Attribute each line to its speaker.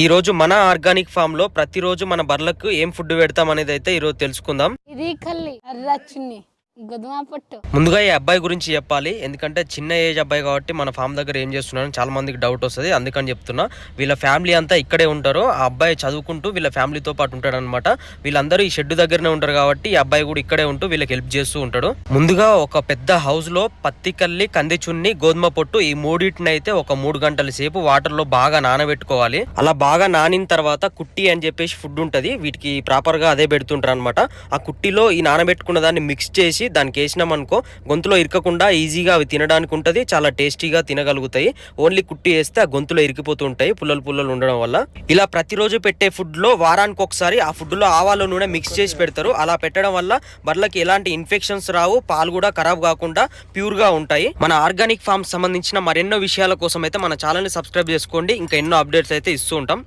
Speaker 1: ఈ రోజు మన ఆర్గానిక్ ఫామ్లో ప్రతిరోజు మన బర్లకు ఏం ఫుడ్ పెడతాం అనేది అయితే ఈ రోజు తెలుసుకుందాం.
Speaker 2: ఇది కల్లి గోధుమ పొట్టు
Speaker 1: ముందుగా ఈ అబ్బాయి గురించి చెప్పాలి. ఎందుకంటే చిన్న ఏజ్ అబ్బాయి కాబట్టి మన ఫామ్ దగ్గర ఏం చేస్తున్నారని చాలా మందికి డౌట్ వస్తుంది. అందుకని చెప్తున్నా వీళ్ళ ఫ్యామిలీ అంతా ఇక్కడే ఉంటారు. ఆ అబ్బాయి చదువుకుంటూ వీళ్ళ ఫ్యామిలీతో పాటు ఉంటాడు అనమాట వీళ్ళందరూ ఈ షెడ్ దగ్గరనే ఉంటారు కాబట్టి ఈ అబ్బాయి కూడా ఇక్కడే ఉంటూ వీళ్ళకి హెల్ప్ చేస్తూ ఉంటాడు. ముందుగా ఒక పెద్ద హౌస్లో పత్తి కల్లి కందిచున్ని గోధుమ పొట్టు ఈ మూడింటిని అయితే ఒక మూడు గంటల సేపు వాటర్లో బాగా నానబెట్టుకోవాలి. అలా బాగా నానిన తర్వాత కుట్టి అని చెప్పేసి ఫుడ్ ఉంటది. వీటికి ప్రాపర్గా అదే పెడుతుంటారు అనమాట ఆ కుట్టిలో ఈ నానబెట్టుకున్న దాన్ని మిక్స్ చేసి దానికి వేసినాం అనుకో గొంతులో ఇరకకుండా ఈజీగా అవి తినడానికి ఉంటుంది చాలా టేస్టీగా తినగలుగుతాయి. ఓన్లీ కుట్టి వేస్తే ఆ గొంతులో ఇరికిపోతూ ఉంటాయి పుల్లలు పుల్లలు ఉండడం వల్ల. ఇలా ప్రతిరోజు పెట్టే ఫుడ్లో వారానికి ఒకసారి ఆ ఫుడ్లో ఆవాల నూనె మిక్స్ చేసి పెడతారు. అలా పెట్టడం వల్ల బర్లకి ఎలాంటి ఇన్ఫెక్షన్స్ రావు పాలు కూడా ఖరాబ్ కాకుండా ప్యూర్గా ఉంటాయి. మన ఆర్గానిక్ ఫామ్ సంబంధించిన మరెన్నో విషయాల కోసం అయితే మన ఛానల్ని సబ్స్క్రైబ్ చేసుకోండి. ఇంకా ఎన్నో అప్డేట్స్ అయితే ఇస్తూ ఉంటాం.